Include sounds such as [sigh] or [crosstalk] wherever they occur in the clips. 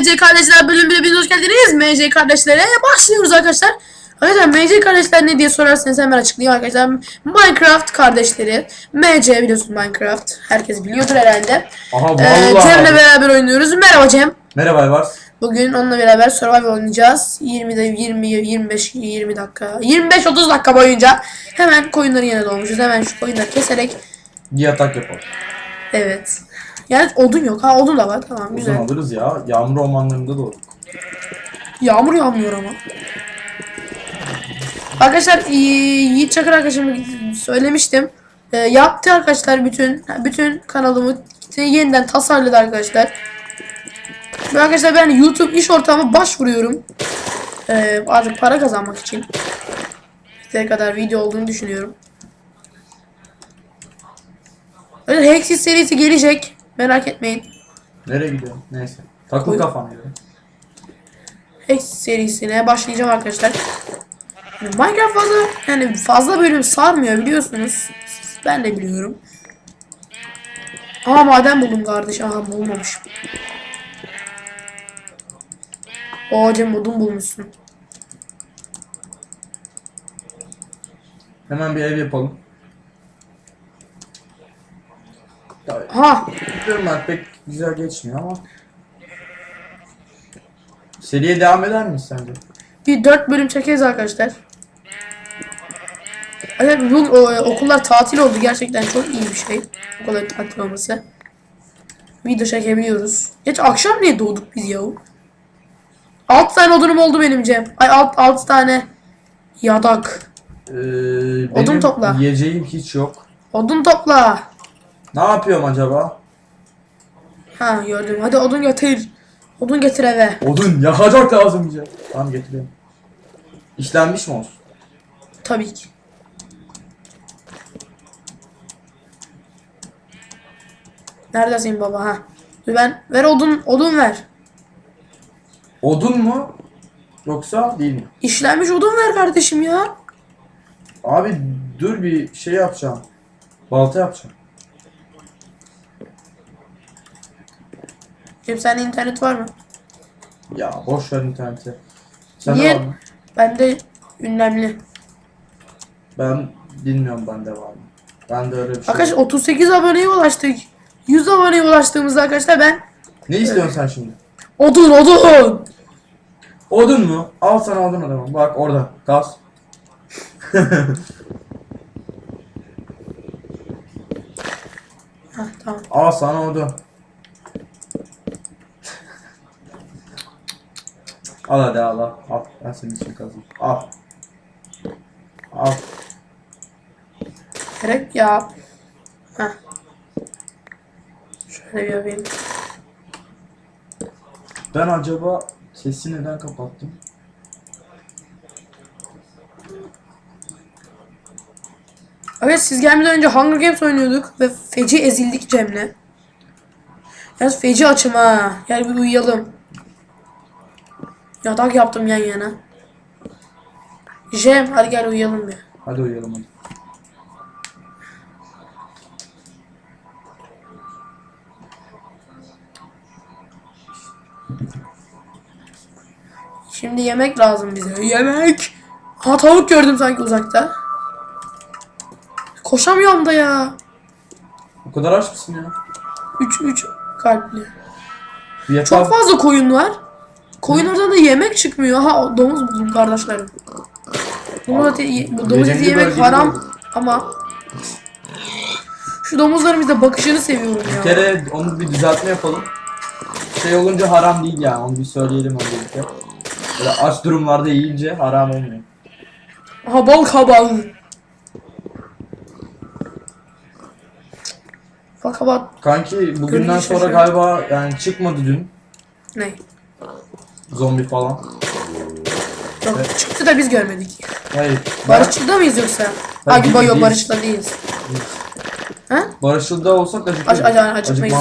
MC Kardeşler bölüm 1'e hoş geldiniz. MC Kardeşler'e başlıyoruz arkadaşlar. Arkadaşlar MC Kardeşler ne diye sorarsanız hemen açıklayayım arkadaşlar. Minecraft kardeşleri. MC biliyorsun Minecraft. Herkes biliyordur herhalde. Aha Ee. Cem'le beraber oynuyoruz. Merhaba Cem. Merhaba Aybars. Bugün onunla beraber Survival oynayacağız. 20'de 20 25 20 dakika 25 30 dakika boyunca hemen koyunların yanına dolmuşuz. Hemen şu koyunları keserek Bir yatak yapalım. evet. Yani odun yok. Ha odun da var. Tamam Uzun güzel. alırız ya. Yağmur ormanlarında da olur. Yağmur yağmıyor ama. Arkadaşlar e, Yiğit Çakır arkadaşım söylemiştim. E, yaptı arkadaşlar bütün bütün kanalımı yeniden tasarladı arkadaşlar. Ve arkadaşlar ben YouTube iş ortamı başvuruyorum. E, artık para kazanmak için. Ne kadar video olduğunu düşünüyorum. Hexis serisi gelecek. Merak etmeyin. Nereye gidiyorsun? Neyse. Takıl Oy. kafana ya. Hex serisine başlayacağım arkadaşlar. Minecraft fazla yani fazla bölüm sarmıyor biliyorsunuz. Ben de biliyorum. Aha maden buldum kardeş. Aha bulmamışım. O Cem odun bulmuşsun. Hemen bir ev yapalım. Biliyorum ben pek güzel geçmiyor ama. Seriye devam eder miyiz sence? bir dört bölüm çekeriz arkadaşlar. Evet, bu o, okullar tatil oldu gerçekten çok iyi bir şey. Okulların tatil olması. Video çekebiliyoruz. Geç akşam niye doğduk biz yahu? 6 tane odunum oldu benim Cem. Ay 6 6 tane yadak. Ee, benim Odun topla. Yiyeceğim hiç yok. Odun topla. Ne yapıyorum acaba? Ha gördüm. Hadi odun getir. Odun getir eve. Odun yakacak lazım bize. Tamam getiriyorum. İşlenmiş mi olsun? Tabii ki. Neredesin baba ha? Dur ben ver odun odun ver. Odun mu? Yoksa değil mi? İşlenmiş odun ver kardeşim ya. Abi dur bir şey yapacağım. Balta yapacağım. Cem sende internet var mı? Ya boş ver interneti. Sen Niye? var mı? Bende ünlemli. Ben bilmiyorum bende var mı. Ben de öyle bir şey. Arkadaşlar 38 aboneye ulaştık. 100 aboneye ulaştığımızda arkadaşlar ben Ne istiyorsun sen şimdi? odun odun. Odun mu? Al sana odun adamım. Bak orada. Gaz. Hah [laughs] tamam. Al sana odun. Al hadi al al. Al. Ben senin için kazayım. Al. Al. Gerek ya. Heh. Şöyle bir yapayım. Ben acaba sesi neden kapattım? Evet siz gelmeden önce Hunger Games oynuyorduk ve feci ezildik Cem'le. Yalnız feci açım ha. Gel bir uyuyalım. Yatak yaptım yan yana. Cem hadi gel uyuyalım bir. Hadi uyuyalım hadi. Şimdi yemek lazım bize. Yemek. Ha tavuk gördüm sanki uzakta. Koşamıyorum da ya. O kadar aç mısın ya? 3 3 kalpli. Yatağa... Çok fazla koyun var. Koyunlardan da yemek çıkmıyor. Ha domuz buldum kardeşlerim. Domuz eti, bu domuz eti yemek haram ama şu domuzların bize bakışını seviyorum Bir ya. kere onu bir düzeltme yapalım. Şey olunca haram değil yani onu bir söyleyelim öncelikle. Böyle aç durumlarda yiyince haram olmuyor. Aha bal kabağı. Bal kabağı Kanki bugünden Görünüş sonra şaşırtıcı. galiba yani çıkmadı dün ne? Zombi falan. Yok, çıktı da biz görmedik. Hayır. Barışçıl'da mıyız yoksa? Ha değil, yok değil. Barış'ta değiliz. Ha? Barışıl'da olsak acıkırız. Ac- ac- acıkmayız.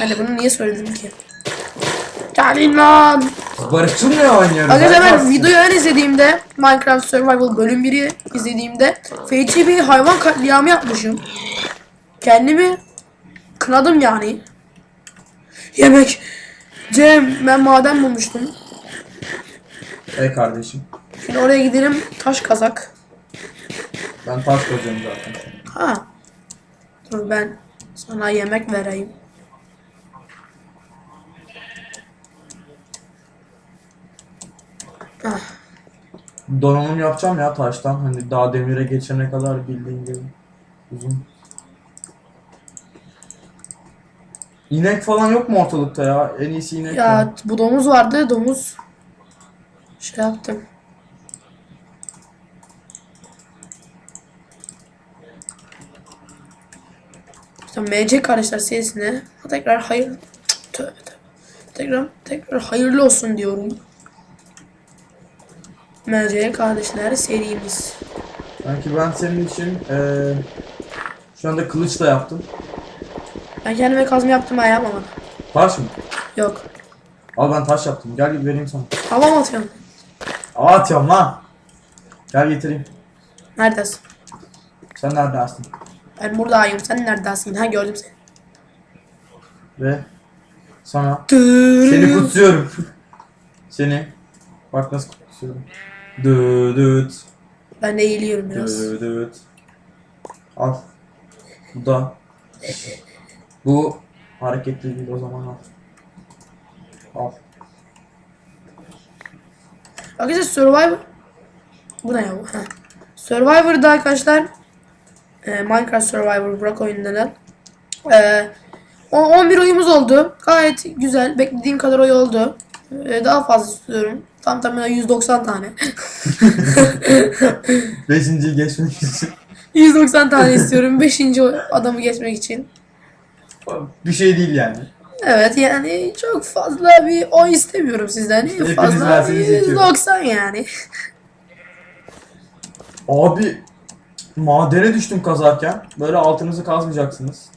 Acıkmazdık. Bunu niye söyledim ki? Gelin lan. Barışçıl ne oynuyoruz? Arkadaşlar ben Aybars? videoyu ön izlediğimde Minecraft Survival bölüm 1'i izlediğimde feci bir hayvan katliamı yapmışım. Kendimi kınadım yani. Yemek. Cem ben maden bulmuştum. Ey kardeşim. Şimdi oraya gidelim taş kazak. Ben taş koyacağım zaten. Ha. Dur ben sana yemek vereyim. Ah, Donanım yapacağım ya taştan. Hani daha demire geçene kadar bildiğin gibi. Uzun. İnek falan yok mu ortalıkta ya? En iyisi inek. ya. bu domuz vardı domuz. Şey yaptım. İşte MC kardeşler serisine tekrar hayır tövbe tövbe. Tekrar tekrar hayırlı olsun diyorum. MC kardeşler serimiz. Sanki ben senin için eee şu anda kılıç da yaptım. Ben kendime kazma yaptım ben yapmadım. Taş mı? Yok. Al ben taş yaptım. Gel bir vereyim sana. Hava mı atıyorum? Aa atıyorum lan. Gel getireyim. Neredesin? Sen neredesin? Ben buradayım. Sen neredesin? Ha gördüm seni. Ve sana seni kutsuyorum. [laughs] seni. Bak nasıl kutsuyorum. Düdüt. Ben de eğiliyorum biraz. Düdüt. Al. Bu da. Bu hareketli değil o zaman al. Al. Arkadaşlar Survivor Bu ne ya bu? Heh. Survivor'da arkadaşlar e, Minecraft Survivor Burak oyunları e, o- 11 oyumuz oldu. Gayet güzel. Beklediğim kadar oy oldu. E, daha fazla istiyorum. Tam tamına 190 tane. [laughs] Beşinciyi geçmek için. 190 tane istiyorum. 5. adamı geçmek için. Bir şey değil yani. Evet yani çok fazla bir oy istemiyorum sizden. Hepiniz fazla yetiyor. 190 yani. Abi madene düştüm kazarken. Böyle altınızı kazmayacaksınız.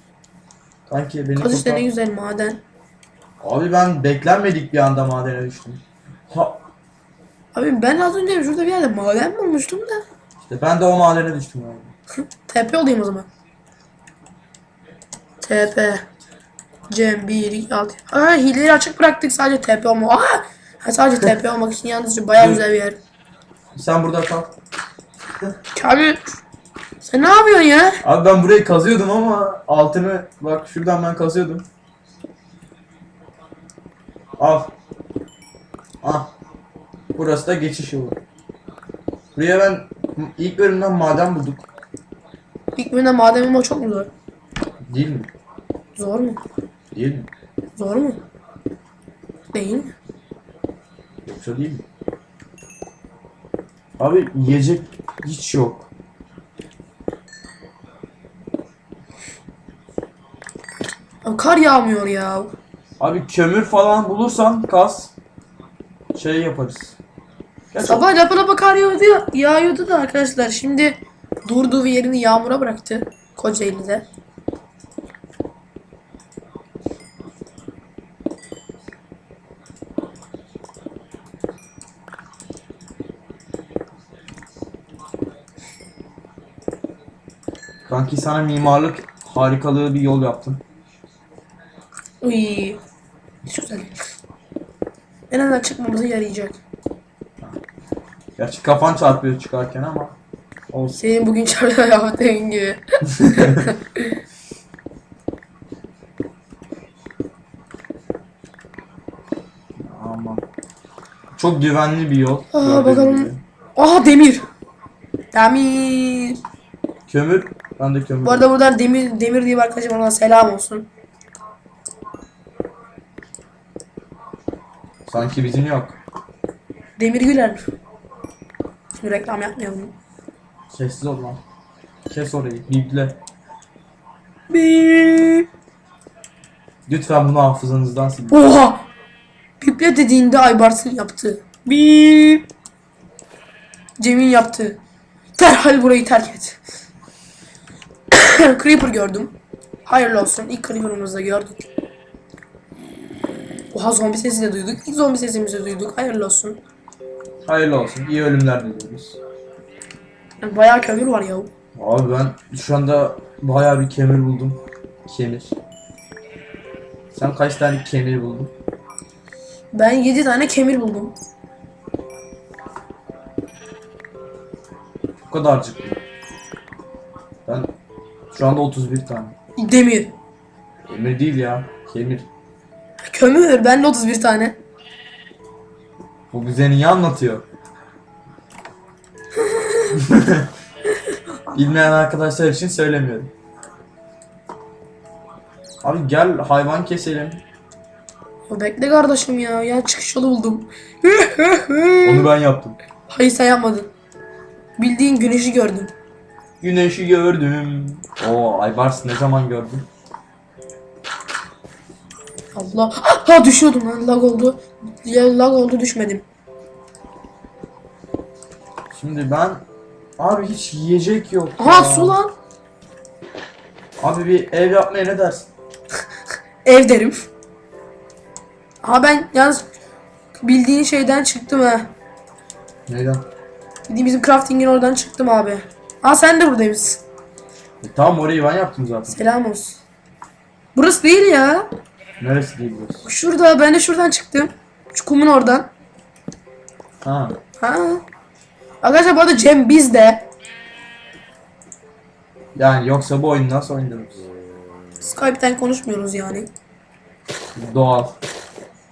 Sanki beni Kız işte ne güzel maden. Abi ben beklenmedik bir anda madene düştüm. Ha, Abi ben az önce şurada bir yerde maden bulmuştum da. işte ben de o madene düştüm abi. [laughs] TP olayım o zaman. TP. Cem 1 2 6. Aa hileyi açık bıraktık sadece TP olma. Aa! Ha, sadece TP [laughs] olmak için yalnızca bayağı güzel bir yer. Sen burada kal. Kamil. Sen ne yapıyorsun ya? Abi ben burayı kazıyordum ama altını bak şuradan ben kazıyordum. Al. Ah. Burası da geçiş yolu. Buraya ben ilk bölümden maden bulduk. İlk bölümde maden bulmak çok mu zor? Değil mi? Zor mu? Değil mi? Zor mu? Değil mi? Yoksa değil mi? Abi yiyecek hiç yok. Abi kar yağmıyor ya. Abi kömür falan bulursan kaz. Şey yaparız. Gerçi Sabah lapa lapa kar yağıyordu, ya- yağıyordu da arkadaşlar. Şimdi durduğu yerini yağmura bıraktı. Kocaeli'de. Kanki sana mimarlık harikalığı bir yol yaptım. Uy. Güzel. En azından çıkmamıza yarayacak. Gerçi kafan çarpıyor çıkarken ama olsun. Senin bugün çarpıyor yaptığın gibi. [laughs] Aman. Çok güvenli bir yol. Aa, bakalım. gibi. Aha demir. Demir. Kömür. Ben de kömür. Bu arada buradan demir demir diye bir arkadaşım ona selam olsun. Sanki bizim yok. Demir Güler. Şimdi reklam yapmayalım. Sessiz ol lan. Kes orayı. Biple. Bip. Lütfen bunu hafızanızdan silin. Oha! Piple dediğinde Aybars'ın yaptı. Bip. Cem'in yaptı. Derhal burayı terk et. [laughs] Creeper gördüm. Hayırlı olsun. İlk Creeper'ımızı da gördük. Oha zombi sesi de duyduk. İlk zombi sesimizi duyduk. Hayırlı olsun. Hayırlı olsun. İyi ölümler diliyoruz. Yani bayağı kömür var ya. Abi ben şu anda bayağı bir kemir buldum. Kemir. Sen kaç tane kemir buldun? Ben 7 tane kemir buldum. Bu kadarcık. Ben şu anda 31 tane. Demir. Emir değil ya. Kemir. Kömür. Ben de 31 tane. Bu bize niye anlatıyor? [laughs] Bilmeyen arkadaşlar için söylemiyorum. Abi gel hayvan keselim. Ya bekle kardeşim ya. Ya çıkış yolu buldum. Onu ben yaptım. Hayır sen yapmadın. Bildiğin güneşi gördüm. Güneşi gördüm. Oo Aybars ne zaman gördün? Allah. Ha düşüyordum lan. Lag oldu. Ya lag oldu düşmedim. Şimdi ben abi hiç yiyecek yok. Aha ya. su lan. Abi bir ev yapmaya ne dersin? [laughs] Ev derim. Aha ben yalnız bildiğin şeyden çıktım ha. Neyden? Bildiğin bizim crafting'in oradan çıktım abi. Aa sen de buradaymışsın. E, tamam orayı ben yaptım zaten. Selam olsun. Burası değil ya. Neresi değil burası? Şurada ben de şuradan çıktım. Şu kumun oradan. Ha. Ha. Arkadaşlar bu arada Cem bizde. Yani yoksa bu oyunu nasıl oynarız? Skype'ten konuşmuyoruz yani. Doğal.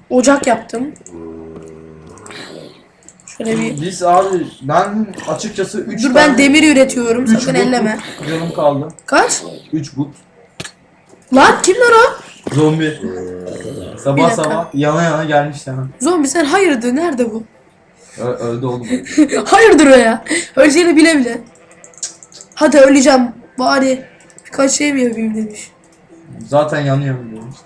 Ocak yaptım. Şöyle bir... Biz abi ben açıkçası 3 Dur ben demir üretiyorum sakın elleme. Canım kaldı. Kaç? 3 but. Lan kim lan o? Zombi. Sabah dakika. sabah yana yana gelmiş sana. Zombi sen hayırdır nerede bu? Ö- öldü oğlum. [laughs] hayırdır o ya? Öleceğini bile bile. Hadi öleceğim bari birkaç şey mi yapayım demiş. Zaten yanıyor işte.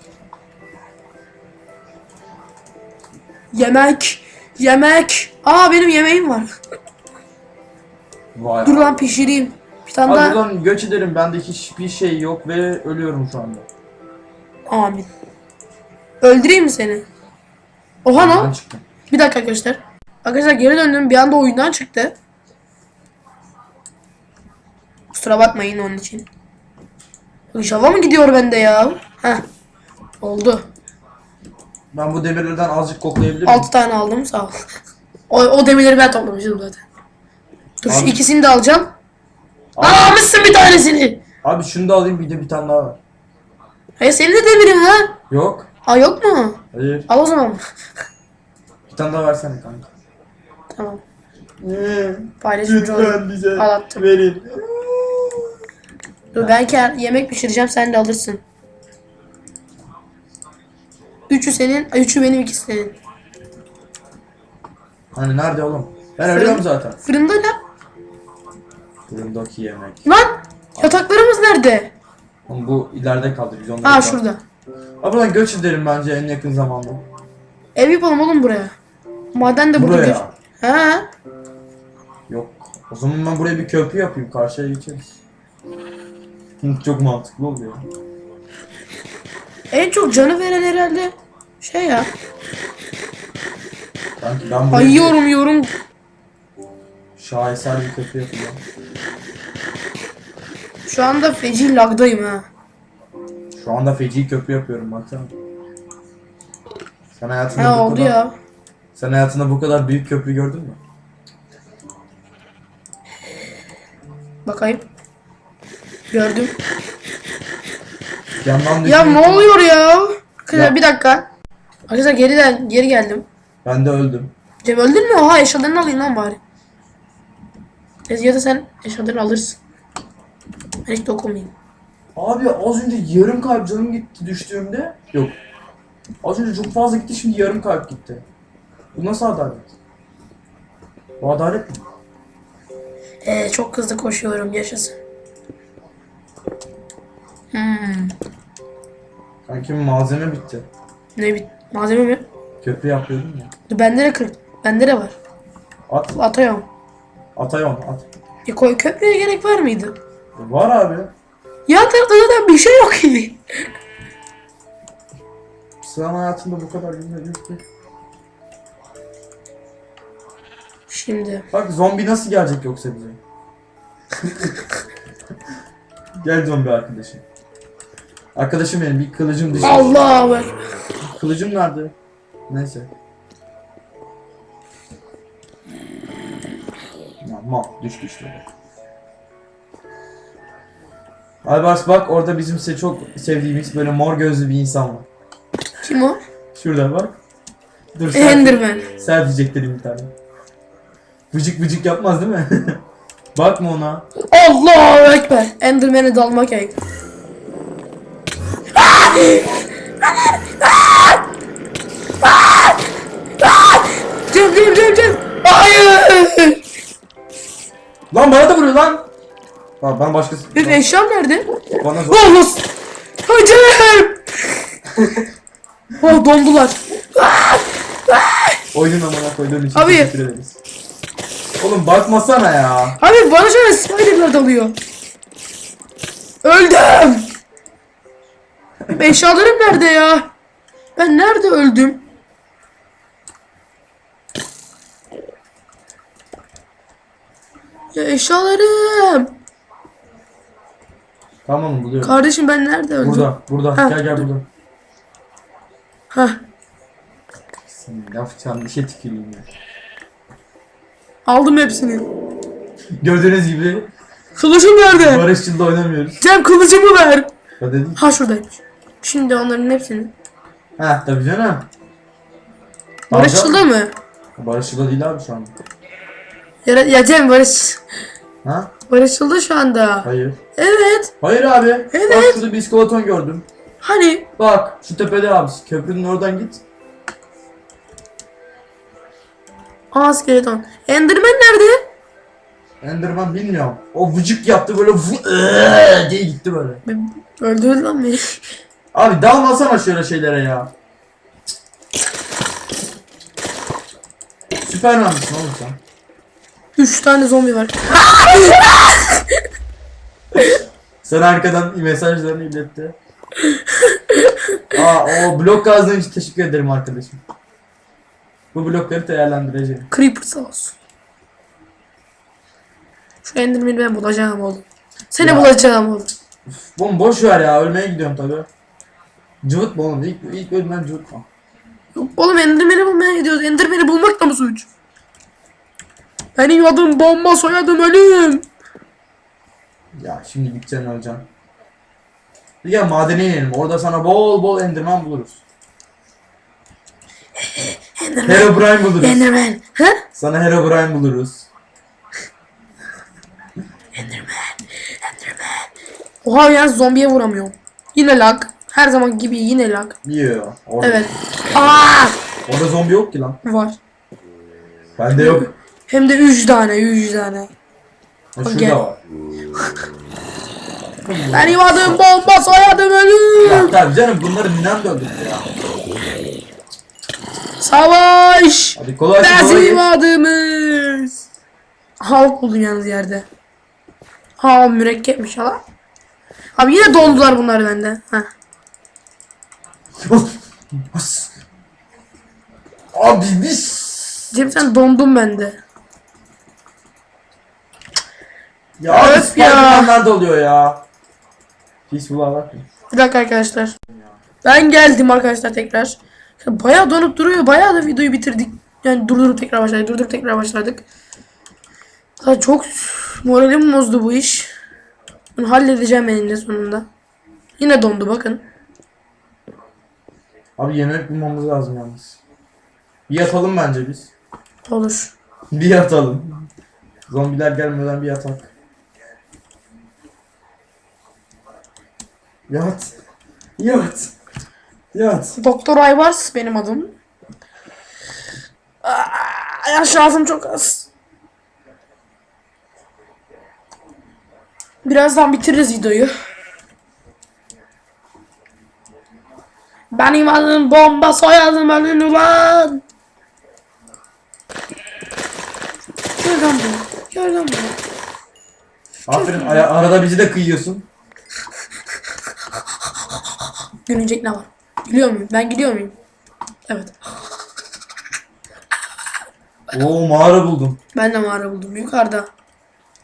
Yemek. Yemek. Aa benim yemeğim var. Vay. Dur lan pişireyim. Bir tane Abi daha. buradan göç ederim. Bende hiçbir şey yok ve ölüyorum şu anda. Amin. Öldüreyim mi seni? Oha Ben lan. çıktım. Bir dakika arkadaşlar. Arkadaşlar geri döndüm. Bir anda oyundan çıktı. Kusura bakmayın onun için. Java mı gidiyor bende ya? Heh. Oldu. Ben bu demirlerden azıcık koklayabilir miyim? 6 tane aldım sağ ol. o, o demirleri ben toplamıştım zaten. Dur şu Abi- ikisini de alacağım. Abi, Almışsın bir tanesini. abi şunu da alayım bir de bir tane daha var. Hayır senin de demirin var. Yok. Ha yok mu? Hayır. Al o zaman. Bir tane daha versene kanka. tamam. Paylaşımcı olayım. bize Al attım. verin. Dur ben ke- yemek pişireceğim sen de alırsın. Üçü senin, üçü benim ikisi senin. Hani nerede oğlum? Ben Fırın- ölüyorum zaten. Fırında lan. Fırındaki yemek. Lan yataklarımız nerede? Oğlum bu ileride kaldı. Biz onları Ha şurada. Abi buradan göç edelim bence en yakın zamanda. Ev yapalım oğlum buraya. Maden de burada. Buraya. Ha. Yok. O zaman ben buraya bir köprü yapayım. Karşıya geçeriz. Çok mantıklı oluyor. En çok canı veren herhalde şey ya. Sanki ben buraya Ay yorum yorum. şaheser bir köprü yapacağım. Şu anda feci lagdayım ha. Şu anda feci köprü yapıyorum baksana. Sen hayatında Ha bu oldu kadar, ya. Sen hayatında bu kadar büyük köprü gördün mü? Bakayım. Gördüm. Yandan Ya düşünüyorum. ne oluyor ya? Ya. bir dakika. Arkadaşlar geriden geri geldim. Ben de öldüm. Cem öldün mü? Oha eşyalarını alayım lan bari. Ya da sen eşyalarını alırsın. Ben hiç dokunmayayım. Abi az önce yarım kalp canım gitti düştüğümde. Yok. Az önce çok fazla gitti şimdi yarım kalp gitti. Bu nasıl adalet? Bu adalet mi? Ee, çok hızlı koşuyorum yaşasın. Hmm. Sanki malzeme bitti. Ne bit malzeme mi? Köprü yapıyordum ya. Dur bende de kır. Bende de var. At. Atıyorum. Atay onu at. E koy köprüye gerek var mıydı? Var abi. Ya tarafta zaten bir şey yok ki. Sen hayatında bu kadar yok ki. Şimdi. Bak zombi nasıl gelecek yoksa bize? [laughs] Gel zombi arkadaşım. Arkadaşım benim bir kılıcım düşmüş. Allah ver. Kılıcım nerede? Neyse. Ya, mal düştü işte. Albars bak orada bizim se çok sevdiğimiz böyle mor gözlü bir insan var. Kim o? Şurada bak. Dur e, selfie. Enderman. Selfie çektireyim bir tane. Vıcık vıcık yapmaz değil mi? [laughs] Bakma ona. Allahu Ekber. Enderman'e dalmak gerek. Cem Cem Cem Cem. Hayır. Lan bana da vuruyor lan. Lan ben başkası. Benim eşyam nerede? Bana zor. Oh nasıl? Hocam. oh dondular. Oyunun amına koyduğun için Abi. teşekkür ederiz. Oğlum bakmasana ya. Abi bana şöyle spiderler dalıyor. Öldüm. Benim Eşyalarım nerede ya? Ben nerede öldüm? Ya eşyalarım. Tamam buluyorum. Kardeşim ben nerede öldüm? Burada, burada. Ha, gel gel dur. burada. Hah. Senin yapacağın bir şey tüküreyim ya. Aldım hepsini. Gördüğünüz gibi Kılıcım nerede? barışçılda oynamıyoruz. Cem kılıcımı ver. Ya dedim. Ha şuradaymış. Şimdi onların hepsini. Ha tabii canım. Barışçılda mı? Barışçılda değil abi şu anda. Ya, ya Cem barış. Ha? Barışıldı şu anda. Hayır. Evet. Hayır abi. Evet. Bak şurada bir iskeleton gördüm. Hani Bak şu tepede abi. Köprünün oradan git. Aa skeleton. Enderman nerede? Enderman bilmiyorum. O vıcık yaptı böyle vı diye gitti böyle. Öldürdü lan beni. Abi dalmasana şöyle şeylere ya. Süperman mısın oğlum sen? Üç tane zombi var. Sana arkadan mesajlarını iletti. Aa o blok kazdığın için teşekkür ederim arkadaşım. Bu blokları değerlendireceğim. Creeper sağ olsun. Şu Enderman'i ben bulacağım oğlum. Seni Ya. bulacağım oğlum. Oğlum boş ver ya ölmeye gidiyorum tabi. Cıvıtma oğlum ilk, ilk ölmen cıvıtma. Yok oğlum Enderman'i bulmaya gidiyoruz. Enderman'i bulmak da mı suç? Benim adım bomba soyadım ölüm. Ya şimdi gideceksin öleceksin. Bir gel madene inelim orada sana bol bol enderman buluruz. Enderman. Herobrine buluruz. Enderman. Ha? Sana Herobrine buluruz. Oha ya zombiye vuramıyorum. Yine lag. Her zaman gibi yine lag. Orada, Evet. Aa! orada zombi yok ki lan. Var. Bende yok. Hem de 3 tane 3 tane. Ha, şurada Gel. var. [laughs] Benim adım bomba soyadım ölüm. Ya tabii canım bunları de öldürdü ya. Savaş. Hadi kolay gelsin. kolay Bizim gelsin. adımız. Halk buldum yalnız yerde. Ha mürekkepmiş hala. Abi yine dondular bunlar bende. Heh. Abi biz. Cem sen dondun bende. Ya abi Öf ya. Spiderman'lar da oluyor ya. Peaceful'a bak. Bir dakika arkadaşlar. Ben geldim arkadaşlar tekrar. Bayağı donup duruyor. Bayağı da videoyu bitirdik. Yani durdurup tekrar başladık. Durdurup tekrar başladık. Daha çok moralim bozdu bu iş. Bunu halledeceğim eninde sonunda. Yine dondu bakın. Abi yemek bulmamız lazım yalnız. Bir yatalım bence biz. Olur. Bir yatalım. Zombiler gelmeden bir yatak. Yat. Yat. Yat. Doktor Aybars benim adım. Aa, yaş lazım çok az. Birazdan bitiririz videoyu. Benim adım bomba soyadım ölün ulan. Buraya. Gel lan buraya. Aferin ara- arada bizi de kıyıyorsun. Gülünecek ne var? Gülüyor muyum? Ben gülüyor muyum? Evet. Oo mağara buldum. Ben de mağara buldum. Yukarıda.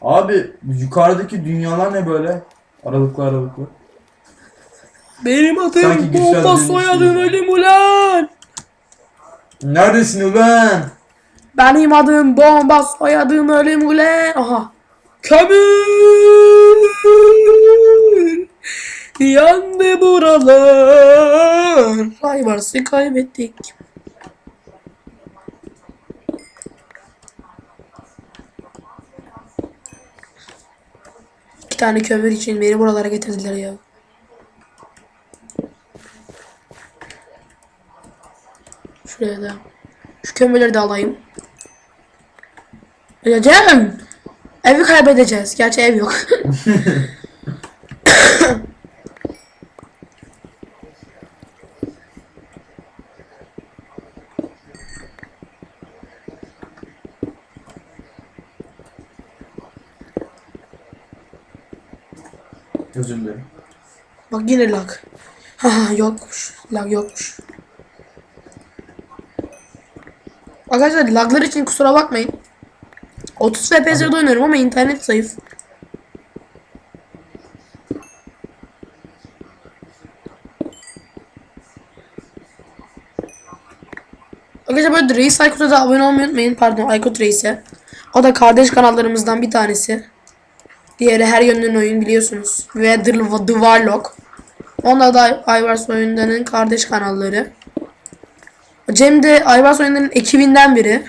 Abi yukarıdaki dünyalar ne böyle? Aralıklı aralıklı. Benim adım Sanki bomba soyadım gibi. ölüm ulan. Neredesin ulan? Benim adım bomba soyadım ölüm ulen. Aha. Kömür. Yandı buralar. Ayvars'ı kaybettik. İki tane kömür için beni buralara getirdiler ya. Şuraya da. Şu kömürleri de alayım. Öleceğim. Evi kaybedeceğiz. Gerçi ev yok. Özür dilerim. Bak yine lag. Ha yokmuş. Lag yokmuş. Arkadaşlar laglar için kusura bakmayın. 30 FPS'de oynuyorum ama internet zayıf. Arkadaşlar böyle Reis Aykut'a da abone olmayı unutmayın. Pardon Aykut Reis'e. O da kardeş kanallarımızdan bir tanesi. Diğeri her yönden oyun biliyorsunuz. Ve The, The Warlock. Onlar da Aybars Oyunları'nın kardeş kanalları. Cem de Aybars Oyunları'nın ekibinden biri.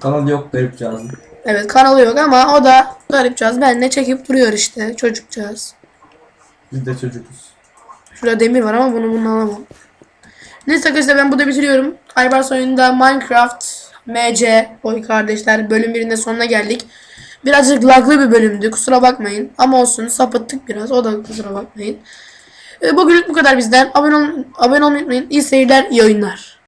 Kanal yok garip cihazım. Evet kanalı yok ama o da garipcağız. Benle çekip duruyor işte çocukcağız. Biz de çocukuz. Şurada demir var ama bunu bundan alamam. Neyse arkadaşlar ben burada bitiriyorum. Aybars oyununda Minecraft MC Oy kardeşler bölüm birinde sonuna geldik. Birazcık laglı bir bölümdü kusura bakmayın. Ama olsun sapıttık biraz o da kusura bakmayın. E, Bugünlük bu kadar bizden. Abone, ol abone olmayı unutmayın. İyi seyirler, iyi oyunlar.